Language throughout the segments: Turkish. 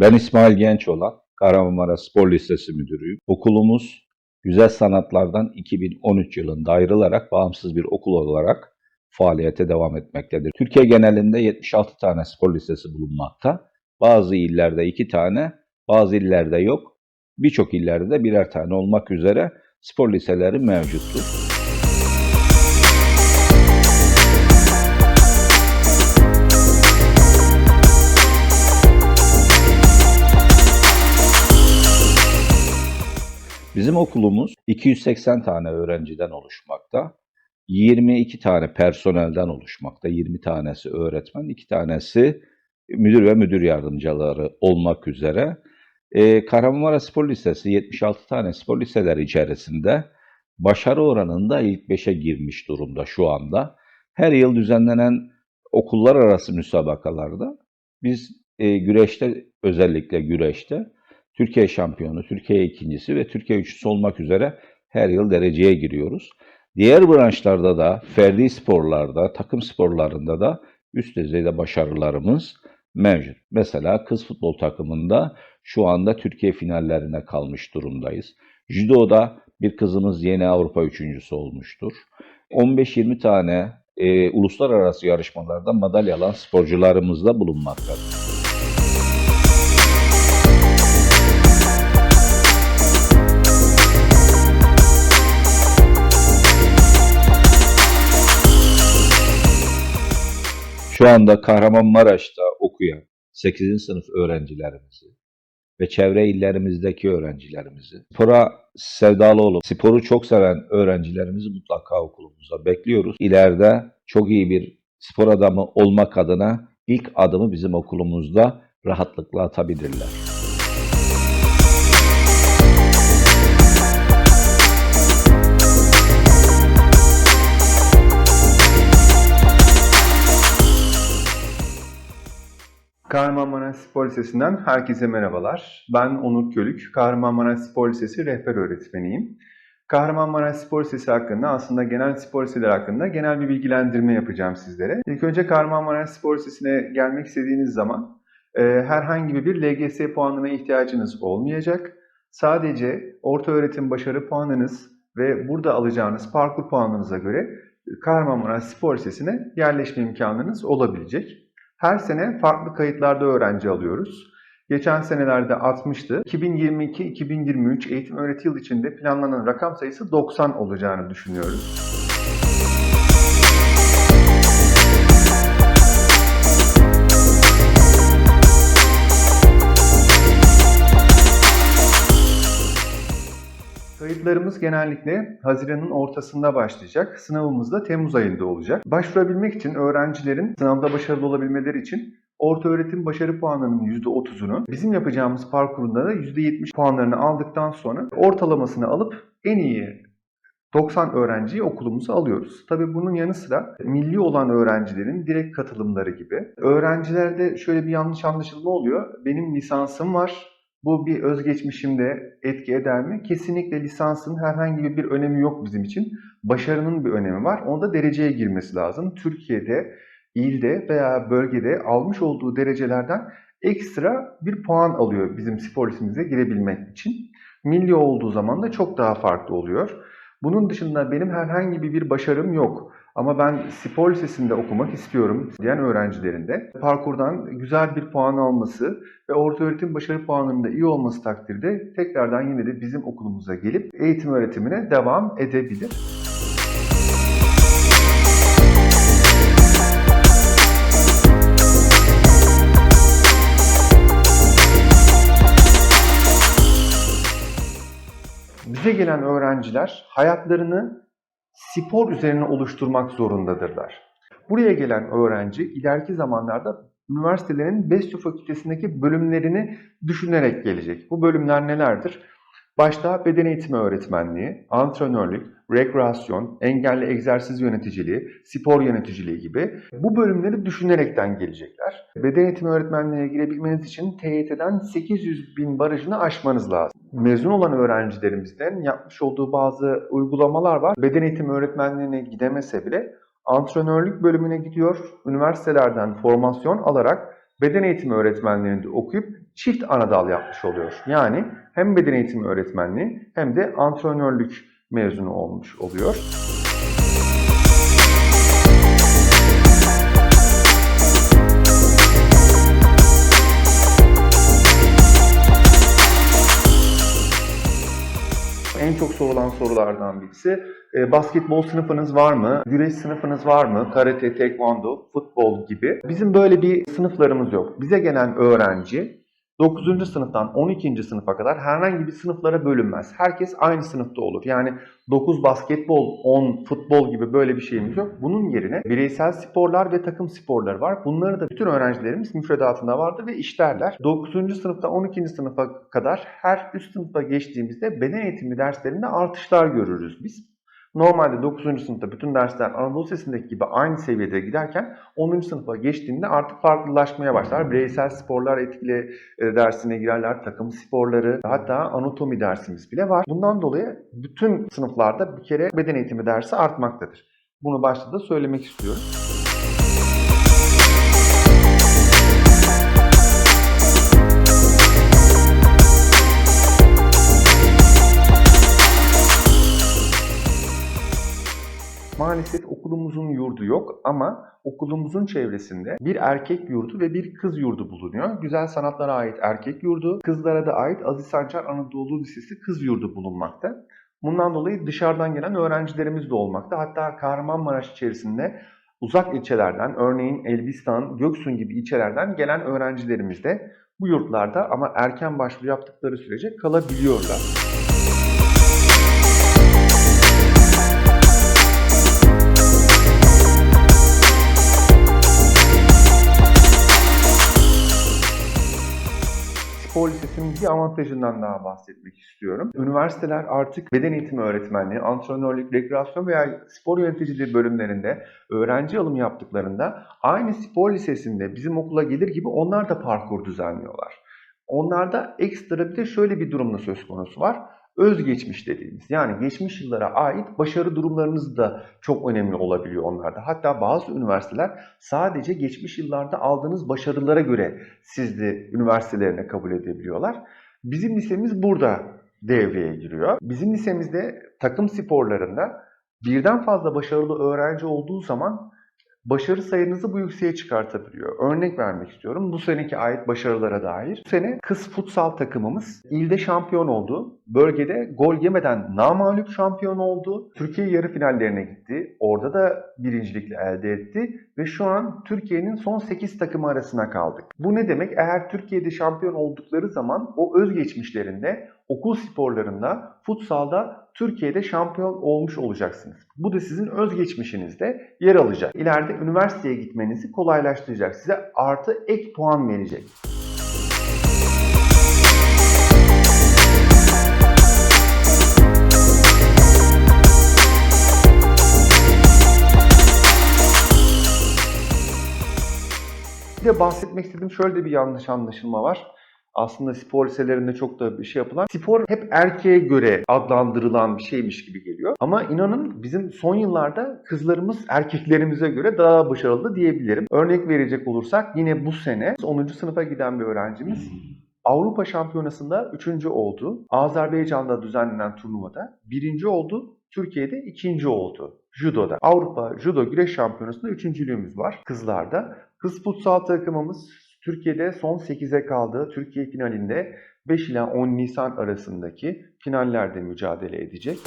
Ben İsmail Gençoğlan, Kahramanmaraş Spor Lisesi Müdürüyüm. Okulumuz Güzel Sanatlardan 2013 yılında ayrılarak bağımsız bir okul olarak faaliyete devam etmektedir. Türkiye genelinde 76 tane spor lisesi bulunmakta. Bazı illerde 2 tane, bazı illerde yok. Birçok illerde de birer tane olmak üzere spor liseleri mevcuttur. Bizim okulumuz 280 tane öğrenciden oluşmakta. 22 tane personelden oluşmakta. 20 tanesi öğretmen, 2 tanesi müdür ve müdür yardımcıları olmak üzere. Ee, Kahramanmaraş Spor Lisesi 76 tane spor liseleri içerisinde başarı oranında ilk 5'e girmiş durumda şu anda. Her yıl düzenlenen okullar arası müsabakalarda biz e, güreşte özellikle güreşte Türkiye şampiyonu, Türkiye ikincisi ve Türkiye üçüncüsü olmak üzere her yıl dereceye giriyoruz. Diğer branşlarda da, ferdi sporlarda, takım sporlarında da üst düzeyde başarılarımız mevcut. Mesela kız futbol takımında şu anda Türkiye finallerine kalmış durumdayız. Judoda bir kızımız yeni Avrupa üçüncüsü olmuştur. 15-20 tane e, uluslararası yarışmalarda madalya alan sporcularımız da bulunmaktadır. Şu anda Kahramanmaraş'ta okuyan 8. sınıf öğrencilerimizi ve çevre illerimizdeki öğrencilerimizi, spora sevdalı olup sporu çok seven öğrencilerimizi mutlaka okulumuza bekliyoruz. İleride çok iyi bir spor adamı olmak adına ilk adımı bizim okulumuzda rahatlıkla atabilirler. Kahramanmaraş Spor Lisesi'nden herkese merhabalar. Ben Onur Kölük, Kahramanmaraş Spor Lisesi rehber öğretmeniyim. Kahramanmaraş Spor Lisesi hakkında aslında genel spor liseleri hakkında genel bir bilgilendirme yapacağım sizlere. İlk önce Kahramanmaraş Spor Lisesi'ne gelmek istediğiniz zaman e, herhangi bir LGS puanına ihtiyacınız olmayacak. Sadece orta öğretim başarı puanınız ve burada alacağınız parkur puanınıza göre Kahramanmaraş Spor Lisesi'ne yerleşme imkanınız olabilecek. Her sene farklı kayıtlarda öğrenci alıyoruz. Geçen senelerde 60'tı. 2022-2023 eğitim öğreti yıl içinde planlanan rakam sayısı 90 olacağını düşünüyoruz. Kayıtlarımız genellikle Haziran'ın ortasında başlayacak. Sınavımız da Temmuz ayında olacak. Başvurabilmek için öğrencilerin sınavda başarılı olabilmeleri için orta öğretim başarı puanlarının %30'unu bizim yapacağımız parkurunda da %70 puanlarını aldıktan sonra ortalamasını alıp en iyi 90 öğrenciyi okulumuza alıyoruz. Tabii bunun yanı sıra milli olan öğrencilerin direkt katılımları gibi. Öğrencilerde şöyle bir yanlış anlaşılma oluyor. Benim lisansım var, bu bir özgeçmişimde etki eder mi? Kesinlikle lisansın herhangi bir önemi yok bizim için. Başarının bir önemi var. Onda dereceye girmesi lazım. Türkiye'de, ilde veya bölgede almış olduğu derecelerden ekstra bir puan alıyor bizim spor lisemize girebilmek için. Milli olduğu zaman da çok daha farklı oluyor. Bunun dışında benim herhangi bir başarım yok. Ama ben spor lisesinde okumak istiyorum diyen öğrencilerin de parkurdan güzel bir puan alması ve orta öğretim başarı puanının da iyi olması takdirde tekrardan yine de bizim okulumuza gelip eğitim öğretimine devam edebilir. Bize gelen öğrenciler hayatlarını spor üzerine oluşturmak zorundadırlar. Buraya gelen öğrenci ileriki zamanlarda üniversitelerin BESTÜ fakültesindeki bölümlerini düşünerek gelecek. Bu bölümler nelerdir? Başta beden eğitimi öğretmenliği, antrenörlük, rekreasyon, engelli egzersiz yöneticiliği, spor yöneticiliği gibi bu bölümleri düşünerekten gelecekler. Beden eğitimi öğretmenliğine girebilmeniz için TYT'den 800 bin barajını aşmanız lazım. Mezun olan öğrencilerimizden yapmış olduğu bazı uygulamalar var. Beden eğitimi öğretmenliğine gidemese bile antrenörlük bölümüne gidiyor. Üniversitelerden formasyon alarak beden eğitimi öğretmenliğinde okuyup çift ana dal yapmış oluyor. Yani hem beden eğitimi öğretmenliği hem de antrenörlük mezunu olmuş oluyor. En çok sorulan sorulardan birisi e, basketbol sınıfınız var mı? Güreş sınıfınız var mı? Karate, tekvando, futbol gibi. Bizim böyle bir sınıflarımız yok. Bize gelen öğrenci 9. sınıftan 12. sınıfa kadar herhangi bir sınıflara bölünmez. Herkes aynı sınıfta olur. Yani 9 basketbol, 10 futbol gibi böyle bir şeyimiz yok. Bunun yerine bireysel sporlar ve takım sporları var. Bunları da bütün öğrencilerimiz müfredatında vardır ve işlerler. 9. sınıfta 12. sınıfa kadar her üst sınıfa geçtiğimizde beden eğitimi derslerinde artışlar görürüz biz. Normalde 9. sınıfta bütün dersler Anadolu Lisesi'ndeki gibi aynı seviyede giderken 10. sınıfa geçtiğinde artık farklılaşmaya başlar. Bireysel sporlar etkili e, dersine girerler, takım sporları, hatta anatomi dersimiz bile var. Bundan dolayı bütün sınıflarda bir kere beden eğitimi dersi artmaktadır. Bunu başta da söylemek istiyorum. Maalesef okulumuzun yurdu yok ama okulumuzun çevresinde bir erkek yurdu ve bir kız yurdu bulunuyor. Güzel sanatlara ait erkek yurdu, kızlara da ait Aziz Sancar Anadolu Lisesi kız yurdu bulunmakta. Bundan dolayı dışarıdan gelen öğrencilerimiz de olmakta. Hatta Kahramanmaraş içerisinde uzak ilçelerden, örneğin Elbistan, Göksun gibi ilçelerden gelen öğrencilerimiz de bu yurtlarda ama erken başvuru yaptıkları sürece kalabiliyorlar. Spor Lisesi'nin bir avantajından daha bahsetmek istiyorum. Üniversiteler artık beden eğitimi öğretmenliği, antrenörlük, rekreasyon veya spor yöneticiliği bölümlerinde öğrenci alım yaptıklarında aynı spor lisesinde bizim okula gelir gibi onlar da parkur düzenliyorlar. Onlarda ekstra bir de şöyle bir durumda söz konusu var. Özgeçmiş dediğimiz yani geçmiş yıllara ait başarı durumlarınız da çok önemli olabiliyor onlarda. Hatta bazı üniversiteler sadece geçmiş yıllarda aldığınız başarılara göre sizi üniversitelerine kabul edebiliyorlar. Bizim lisemiz burada devreye giriyor. Bizim lisemizde takım sporlarında birden fazla başarılı öğrenci olduğu zaman başarı sayınızı bu yükseğe çıkartabiliyor. Örnek vermek istiyorum. Bu seneki ait başarılara dair. Bu sene kız futsal takımımız ilde şampiyon oldu. Bölgede gol yemeden namağlup şampiyon oldu. Türkiye yarı finallerine gitti. Orada da birincilikle elde etti. Ve şu an Türkiye'nin son 8 takımı arasına kaldık. Bu ne demek? Eğer Türkiye'de şampiyon oldukları zaman o özgeçmişlerinde okul sporlarında, futsalda Türkiye'de şampiyon olmuş olacaksınız. Bu da sizin özgeçmişinizde yer alacak. İleride üniversiteye gitmenizi kolaylaştıracak. Size artı ek puan verecek. Bir de bahsetmek istediğim şöyle de bir yanlış anlaşılma var. Aslında spor liselerinde çok da bir şey yapılan. Spor hep erkeğe göre adlandırılan bir şeymiş gibi geliyor. Ama inanın bizim son yıllarda kızlarımız erkeklerimize göre daha başarılı diyebilirim. Örnek verecek olursak yine bu sene 10. sınıfa giden bir öğrencimiz Avrupa Şampiyonası'nda 3. oldu. Azerbaycan'da düzenlenen turnuvada 1. oldu. Türkiye'de 2. oldu. Judo'da. Avrupa Judo Güreş Şampiyonası'nda 3.lüğümüz var kızlarda. Kız futsal takımımız Türkiye'de son 8'e kaldı. Türkiye finalinde 5 ila 10 Nisan arasındaki finallerde mücadele edecek.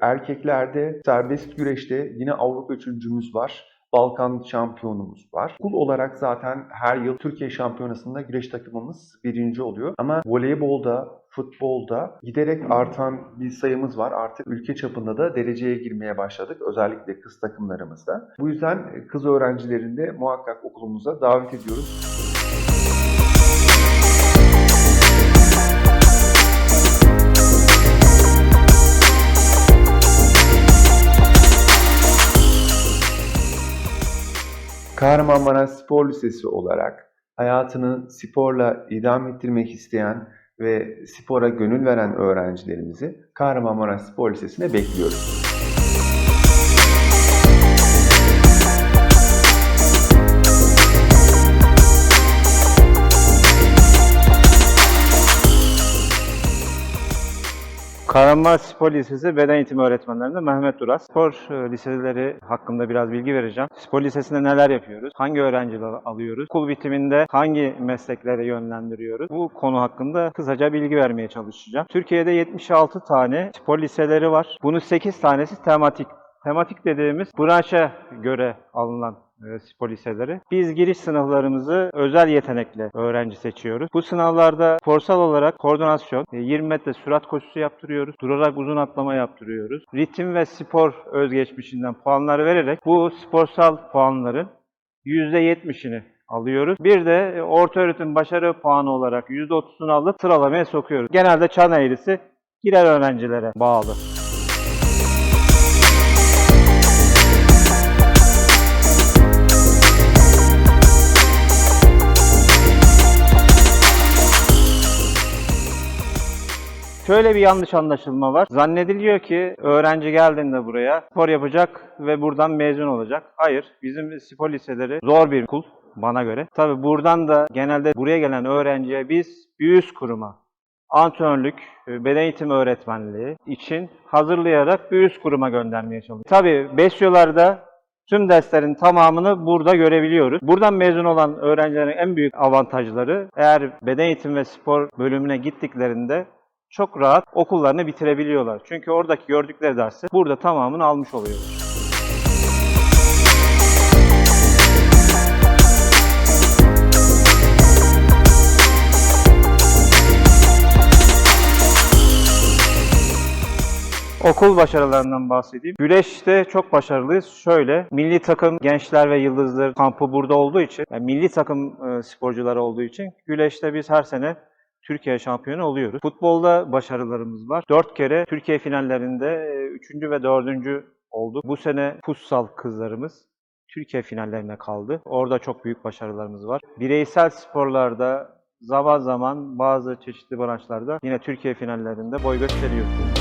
Erkeklerde serbest güreşte yine Avrupa üçüncümüz var. Balkan şampiyonumuz var. Okul olarak zaten her yıl Türkiye şampiyonasında güreş takımımız birinci oluyor. Ama voleybolda, futbolda giderek artan bir sayımız var. Artık ülke çapında da dereceye girmeye başladık. Özellikle kız takımlarımızda. Bu yüzden kız öğrencilerini de muhakkak okulumuza davet ediyoruz. Kahramanmaraş Spor Lisesi olarak hayatını sporla idam ettirmek isteyen ve spora gönül veren öğrencilerimizi Kahramanmaraş Spor Lisesi'ne bekliyoruz. Kahramanmaraş Spor Lisesi Beden Eğitimi Öğretmenlerinden Mehmet Duras. Spor e, liseleri hakkında biraz bilgi vereceğim. Spor Lisesi'nde neler yapıyoruz? Hangi öğrencileri alıyoruz? Okul bitiminde hangi mesleklere yönlendiriyoruz? Bu konu hakkında kısaca bilgi vermeye çalışacağım. Türkiye'de 76 tane spor liseleri var. Bunun 8 tanesi tematik. Tematik dediğimiz branşa göre alınan spor liseleri. Biz giriş sınavlarımızı özel yetenekli öğrenci seçiyoruz. Bu sınavlarda sporsal olarak koordinasyon, e, 20 metre sürat koşusu yaptırıyoruz. Durarak uzun atlama yaptırıyoruz. Ritim ve spor özgeçmişinden puanlar vererek bu sporsal puanların %70'ini alıyoruz. Bir de e, orta öğretim başarı puanı olarak %30'unu alıp sıralamaya sokuyoruz. Genelde çan eğrisi giren öğrencilere bağlı. Şöyle bir yanlış anlaşılma var. Zannediliyor ki öğrenci geldiğinde buraya spor yapacak ve buradan mezun olacak. Hayır, bizim spor liseleri zor bir okul bana göre. Tabi buradan da genelde buraya gelen öğrenciye biz bir üst kuruma, antrenörlük, beden eğitimi öğretmenliği için hazırlayarak bir üst kuruma göndermeye çalışıyoruz. Tabi Besyolar'da tüm derslerin tamamını burada görebiliyoruz. Buradan mezun olan öğrencilerin en büyük avantajları eğer beden eğitimi ve spor bölümüne gittiklerinde çok rahat okullarını bitirebiliyorlar. Çünkü oradaki gördükleri dersi burada tamamını almış oluyorlar. Okul başarılarından bahsedeyim. Güreşte çok başarılıyız. Şöyle, milli takım gençler ve yıldızlar kampı burada olduğu için, yani milli takım e, sporcuları olduğu için güreşte biz her sene Türkiye şampiyonu oluyoruz. Futbolda başarılarımız var. Dört kere Türkiye finallerinde e, üçüncü ve dördüncü olduk. Bu sene futsal kızlarımız Türkiye finallerine kaldı. Orada çok büyük başarılarımız var. Bireysel sporlarda zaman zaman bazı çeşitli branşlarda yine Türkiye finallerinde boy gösteriyoruz.